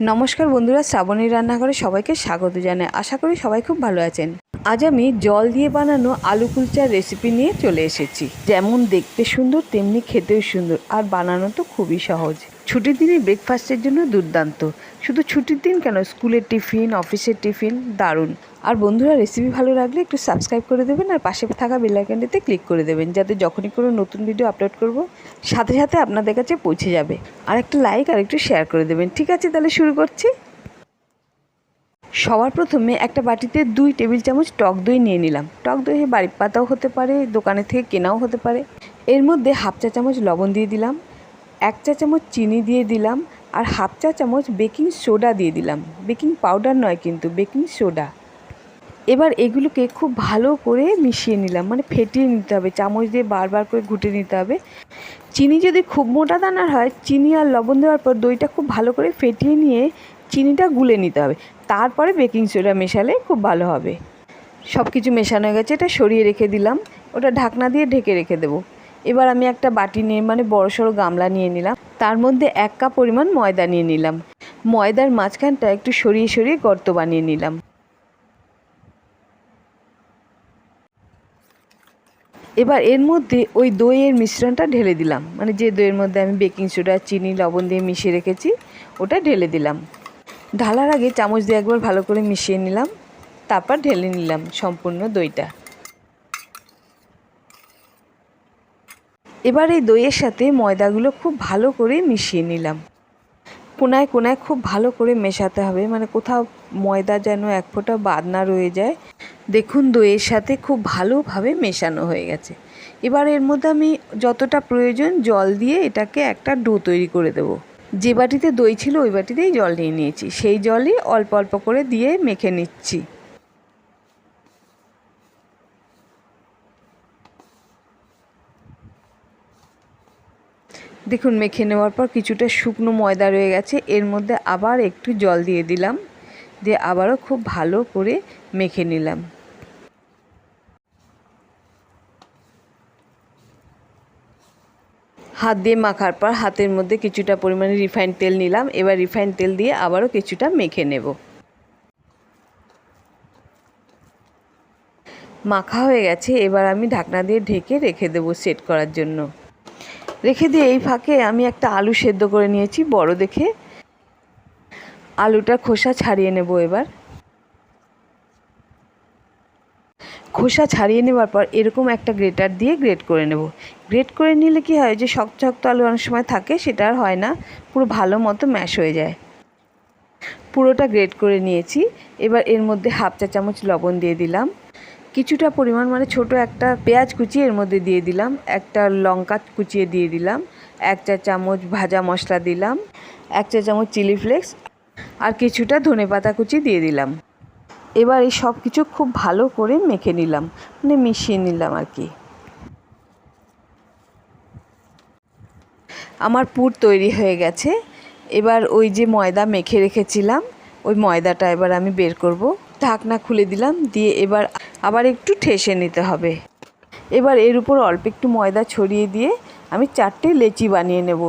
নমস্কার বন্ধুরা শ্রাবণী রান্নাঘরে সবাইকে স্বাগত জানাই। আশা করি সবাই খুব ভালো আছেন। আজ আমি জল দিয়ে বানানো আলু কুলচার রেসিপি নিয়ে চলে এসেছি। যেমন দেখতে সুন্দর, তেমনি খেতেও সুন্দর, আর বানানো তো খুবই সহজ। ছুটির দিনে ব্রেকফাস্টের জন্য দুর্দান্ত। শুধু ছুটির দিন কেন? স্কুলের টিফিন, অফিসের টিফিন, দারুণ। আর বন্ধুরা রেসিপি ভালো লাগলে একটু সাবস্ক্রাইব করে দেবেন আর পাশে থাকা বেলাইকানটিতে ক্লিক করে দেবেন, যাতে যখনই কোনো নতুন ভিডিও আপলোড করব, সাথে সাথে আপনাদের কাছে পৌঁছে যাবে। আর একটা লাইক আর একটু শেয়ার করে দেবেন। ঠিক আছে, তাহলে শুরু করছি। সবার প্রথমে একটা বাটিতে দুই টেবিল চামচ টক দই নিয়ে নিলাম। টক দই বাড়ির পাতাও হতে পারে, দোকানে থেকে কেনাও হতে পারে। এর মধ্যে হাফ চা চামচ লবণ দিয়ে দিলাম। এক চা চামচ চিনি দিয়ে দিলাম আর হাফ চা চামচ বেকিং সোডা দিয়ে দিলাম। বেকিং পাউডার নয় কিন্তু, বেকিং সোডা। এবার এগুলোকে খুব ভালো করে মিশিয়ে নিলাম মানে ফেটিয়ে নিতে হবে, চামচ দিয়ে বারবার করে ঘুটে নিতে হবে। চিনি যদি খুব মোটা দানার হয়, চিনি আর লবণ দেওয়ার পর দইটা খুব ভালো করে ফেটিয়ে নিয়ে চিনিটা গুলে নিতে হবে। তারপরে বেকিং সোডা মেশালে খুব ভালো হবে। সব কিছু মেশানো হয়ে গেছে, এটা সরিয়ে রেখে দিলাম। ওটা ঢাকনা দিয়ে ঢেকে রেখে দেবো। এবার আমি একটা বাটি নিয়ে মানে বড় সড়ো গামলা নিয়ে নিলাম। তার মধ্যে এক কাপ পরিমাণ ময়দা নিয়ে নিলাম। ময়দার মাঝখানটা একটু সরিয়ে সরিয়ে গর্ত বানিয়ে নিলাম। এবার এর মধ্যে ওই দইয়ের মিশ্রণটা ঢেলে দিলাম। মানে যে দইয়ের মধ্যে আমি বেকিং সোডা, চিনি, লবণ দিয়ে মিশিয়ে রেখেছি, ওটা ঢেলে দিলাম। ঢালার আগে চামচ দিয়ে একবার ভালো করে মিশিয়ে নিলাম, তারপর ঢেলে নিলাম সম্পূর্ণ দইটা। এবার এই দইয়ের সাথে ময়দাগুলো খুব ভালো করে মিশিয়ে নিলাম। কোনায় কোনায় খুব ভালো করে মেশাতে হবে মানে কোথাও ময়দা যেন এক ফোঁটা বাদ না রয়ে যায়। দেখুন, দইয়ের সাথে খুব ভালোভাবে মেশানো হয়ে গেছে। এবার এর মধ্যে আমি যতটা প্রয়োজন জল দিয়ে এটাকে একটা ডো তৈরি করে দেবো। যে বাটিতে দই ছিল, ওই বাটিতেই জল নিয়ে নিয়েছি। সেই জলই অল্প অল্প করে দিয়ে মেখে নিচ্ছি। দেখুন, মেখে নেওয়ার পর কিছুটা শুকনো ময়দা রয়ে গেছে। এর মধ্যে আবার একটু জল দিয়ে দিলাম। দিয়ে আবারও খুব ভালো করে মেখে নিলাম। হাত দিয়ে মাখার পর হাতের মধ্যে কিছুটা পরিমাণে রিফাইন তেল নিলাম। এবার রিফাইন তেল দিয়ে আবারও কিছুটা মেখে নেব। মাখা হয়ে গেছে। এবার আমি ঢাকনা দিয়ে ঢেকে রেখে দেবো সেট করার জন্য। রেখে দিয়ে এই ফাঁকে আমি একটা আলু সেদ্ধ করে নিয়েছি, বড় দেখে। আলুটা খোসা ছাড়িয়ে নেব এবার। খোসা ছাড়িয়ে নেওয়ার পর এরকম একটা গ্রেটার দিয়ে গ্রেট করে নেব। গ্রেট করে নিলে কি হয় যে, শক্ত শক্ত আলু অনেক সময় থাকে, সেটা আর হয় না, পুরো ভালো মতো ম্যাশ হয়ে যায়। পুরোটা গ্রেট করে নিয়েছি। এবার এর মধ্যে হাফ চা চামচ লবণ দিয়ে দিলাম। কিছুটা পরিমাণ মানে ছোট একটা পেঁয়াজ কুচি এর মধ্যে দিয়ে দিলাম, একটা লঙ্কা কুচিয়ে দিয়ে দিলাম, এক চা চামচ ভাজা মশলা দিলাম, এক চা চামচ চিলি ফ্লেক্স আর কিছুটা ধনে পাতা কুচি দিয়ে দিলাম। এবার এই সব কিছু খুব ভালো করে মেখে নিলাম মানে মিশিয়ে নিলাম আর কি। আমার পুর তৈরি হয়ে গেছে, এবার ওই যে ময়দা মেখে রেখেছিলাম, ওই ময়দাটা এবার আমি বের করব। ঢাকনা খুলে দিলাম, দিয়ে এবার আবার একটু ঠেসে নিতে হবে। এবার এর উপর অল্প একটু ময়দা ছড়িয়ে দিয়ে আমি চারটে লেচি বানিয়ে নেব।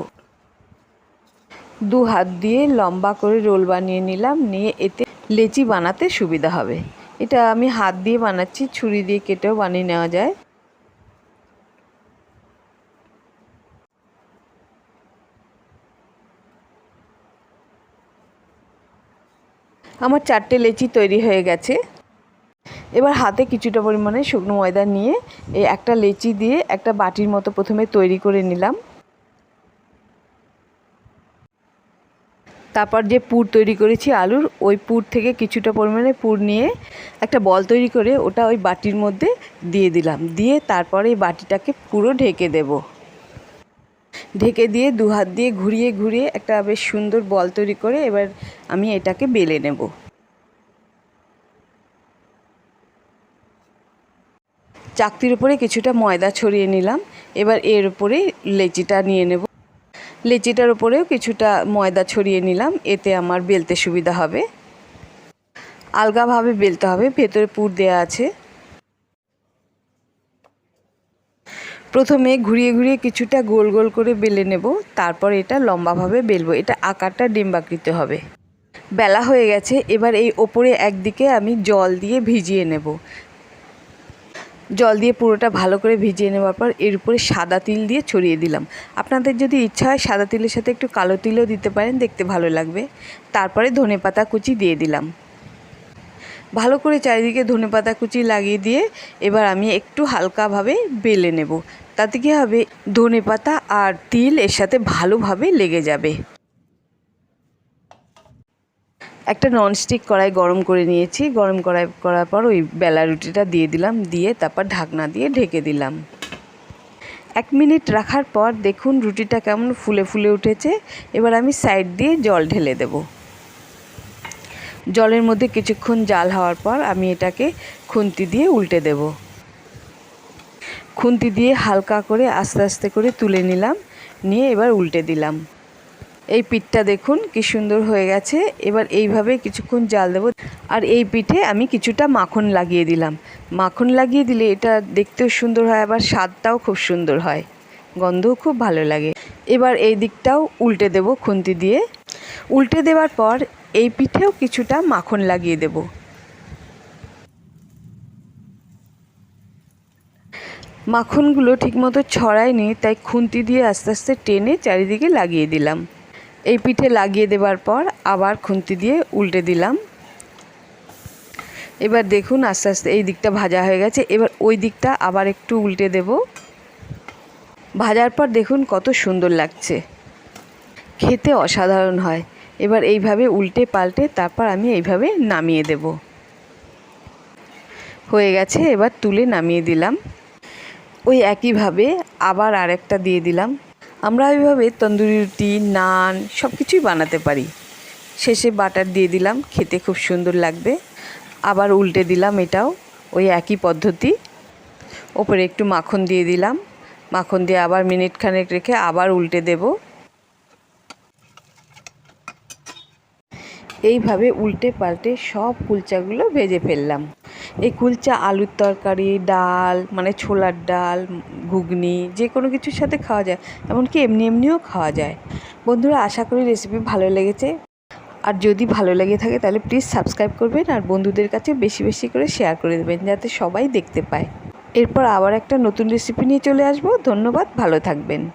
দু হাত দিয়ে লম্বা করে রোল বানিয়ে নিলাম, নিয়ে এতে লেচি বানাতে সুবিধা হবে। এটা আমি হাত দিয়ে বানাচ্ছি, ছুরি দিয়ে কেটেও বানিয়ে নেওয়া যায়। আমার চারটে লেচি তৈরি হয়ে গেছে। এবার হাতে কিছুটা পরিমাণে শুকনো ময়দা নিয়ে এই একটা লেচি দিয়ে একটা বাটির মতো প্রথমে তৈরি করে নিলাম। তারপর যে পুর তৈরি করেছি আলুর, ওই পুর থেকে কিছুটা পরিমাণে পুর নিয়ে একটা বল তৈরি করে ওটা ওই বাটির মধ্যে দিয়ে দিলাম। দিয়ে তারপরে এই বাটিটাকে পুরো ঢেকে দেব। ঢেকে দিয়ে দু হাত দিয়ে ঘুরিয়ে ঘুরিয়ে একটা বেশ সুন্দর বল তৈরি করে এবার আমি এটাকে বেলে নেব। চাকতির উপরে কিছুটা ময়দা ছড়িয়ে নিলাম। এবার এর উপরে লেচিটা নিয়ে নেব। লেচিটার উপরেও কিছুটা ময়দা ছড়িয়ে নিলাম। এতে আমার বেলতে সুবিধা হবে। আলগাভাবে বেলতে হবে। ভেতরে পুর দেওয়া আছে। প্রথমে ঘুরিয়ে ঘুরিয়ে কিছুটা গোল গোল করে বেলে নেব। তারপর এটা লম্বাভাবে বেলবো। এটা আকারটা ডিম্বাকৃত হবে। বেলা হয়ে গেছে। এবার এই ওপরে একদিকে আমি জল দিয়ে ভিজিয়ে নেব। জল দিয়ে পুরোটা ভালো করে ভিজিয়ে নেওয়ার পর এর উপরে সাদা তিল দিয়ে ছড়িয়ে দিলাম। আপনাদের যদি ইচ্ছা হয় সাদা তিলের সাথে একটু কালো তিলও দিতে পারেন, দেখতে ভালো লাগবে। তারপরে ধনে পাতা কুচি দিয়ে দিলাম। ভালো করে চারিদিকে ধনে পাতা কুচি লাগিয়ে দিয়ে এবার আমি একটু হালকাভাবে বেলে নেব। তাতে কী হবে? ধনে পাতা আর তিল এর সাথে ভালোভাবে লেগে যাবে। একটা ননস্টিক কড়াই গরম করে নিয়েছি। গরম কড়াই করার পর ওই বেলা রুটিটা দিয়ে দিলাম, দিয়ে তারপর ঢাকনা দিয়ে ঢেকে দিলাম। এক মিনিট রাখার পর দেখুন রুটিটা কেমন ফুলে ফুলে উঠেছে। এবার আমি সাইড দিয়ে জল ঢেলে দেব। জলের মধ্যে কিছুক্ষণ জাল হওয়ার পর আমি এটাকে খুন্তি দিয়ে উল্টে দেব। খুন্তি দিয়ে হালকা করে আস্তে আস্তে করে তুলে নিলাম, নিয়ে এবার উল্টে দিলাম। এই পিঠটা দেখুন কি সুন্দর হয়ে গেছে। এবার এইভাবে কিছুক্ষণ জাল দেবো। আর এই পিঠে আমি কিছুটা মাখন লাগিয়ে দিলাম। মাখন লাগিয়ে দিলে এটা দেখতেও সুন্দর হয়, আবার স্বাদটাও খুব সুন্দর হয়। গন্ধও খুব ভালো লাগে। এবার এই দিকটাও উল্টে দেব খুন্তি দিয়ে। উল্টে দেওয়ার পর এই পিঠেও কিছুটা মাখন লাগিয়ে দেব। মাখনগুলো ঠিকমতো ছড়ায়নি, তাই খুন্তি দিয়ে আস্তে আস্তে টেনে চারিদিকে লাগিয়ে দিলাম। এই পিঠে লাগিয়ে দেবার পর আবার খুন্তি দিয়ে উল্টে দিলাম। এবার দেখুন আস্তে আস্তে এই দিকটা ভাজা হয়ে গেছে। এবার ওই দিকটা আবার একটু উল্টে দেব। ভাজার পর দেখুন কত সুন্দর লাগছে। খেতে অসাধারণ হয়। এবার এইভাবে উল্টে পাল্টে তারপর আমি এইভাবে নামিয়ে দেব। হয়ে গেছে, এবার তুলে নামিয়ে দিলাম। ওই একইভাবে আবার আরেকটা দিয়ে দিলাম। আমরা ওইভাবে তন্দুরি রুটি, নান সব কিছুই বানাতে পারি। শেষে বাটার দিয়ে দিলাম, খেতে খুব সুন্দর লাগবে। আবার উল্টে দিলাম এটাও, ওই একই পদ্ধতি। ওপরে একটু মাখন দিয়ে দিলাম। মাখন দিয়ে আবার মিনিট খানেক রেখে আবার উল্টে দেব। এইভাবে উল্টে পাল্টে সব কুলচাগুলো ভেজে ফেললাম। এই কুলচা আলুর তরকারি, ডাল মানে ছোলার ডাল, ঘুগনি, যে কোনো কিছুর সাথে খাওয়া যায়। এমনকি এমনি এমনিও খাওয়া যায়। বন্ধুরা, আশা করি রেসিপি ভালো লেগেছে। আর যদি ভালো লেগে থাকে, তাহলে প্লিজ সাবস্ক্রাইব করবেন আর বন্ধুদের কাছে বেশি বেশি করে শেয়ার করে দেবেন, যাতে সবাই দেখতে পায়। এরপর আবার একটা নতুন রেসিপি নিয়ে চলে আসব। ধন্যবাদ, ভালো থাকবেন।